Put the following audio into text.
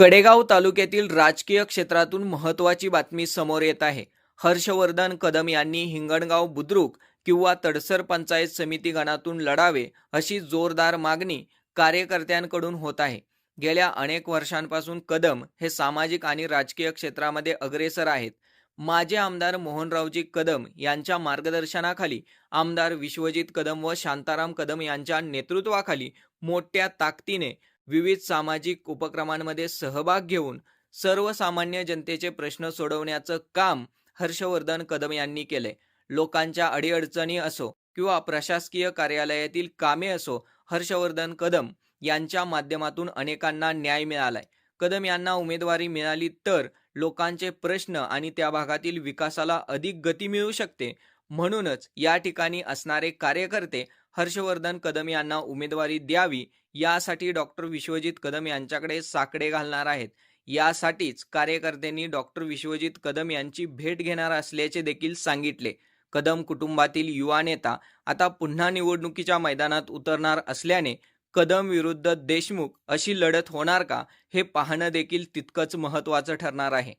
कडेगाव तालुक्यातील राजकीय क्षेत्रातून महत्त्वाची बातमी समोर येत आहे. हर्षवर्धन कदम यांनी हिंगणगाव बुद्रुक किंवा तडसर पंचायत समिती गणातून लढावे अशी जोरदार मागणी कार्यकर्त्यांकडून होत आहे. गेल्या अनेक वर्षांपासून कदम हे सामाजिक आणि राजकीय क्षेत्रामध्ये अग्रेसर आहेत. माजी आमदार मोहनरावजी कदम यांच्या मार्गदर्शनाखाली आमदार विश्वजित कदम व शांताराम कदम यांच्या नेतृत्वाखाली मोठ्या ताकदीने विविध सामाजिक उपक्रमांमध्ये सहभाग घेऊन सर्वसामान्य जनतेचे प्रश्न सोडवण्याचं काम हर्षवर्धन कदम यांनी केले. लोकांच्या अडीअडचणी असो किंवा प्रशासकीय कार्यालयातील कामे असो हर्षवर्धन कदम यांच्या माध्यमातून अनेकांना न्याय मिळालाय. कदम यांना उमेदवारी मिळाली तर लोकांचे प्रश्न आणि त्या भागातील विकासाला अधिक गती मिळू शकते. म्हणूनच या ठिकाणी असणारे कार्यकर्ते हर्षवर्धन कदम यांना उमेदवारी द्यावी यासाठी डॉक्टर विश्वजित कदम यांच्याकडे साकडे घालणार आहेत. यासाठीच कार्यकर्त्यांनी डॉक्टर विश्वजित कदम यांची भेट घेणार असल्याचे देखील सांगितले. कदम कुटुंबातील युवा नेता आता पुन्हा निवडणुकीच्या मैदानात उतरणार असल्याने कदम विरुद्ध देशमुख अशी लढत होणार का हे पाहणं देखील तितकंच महत्त्वाचं ठरणार आहे.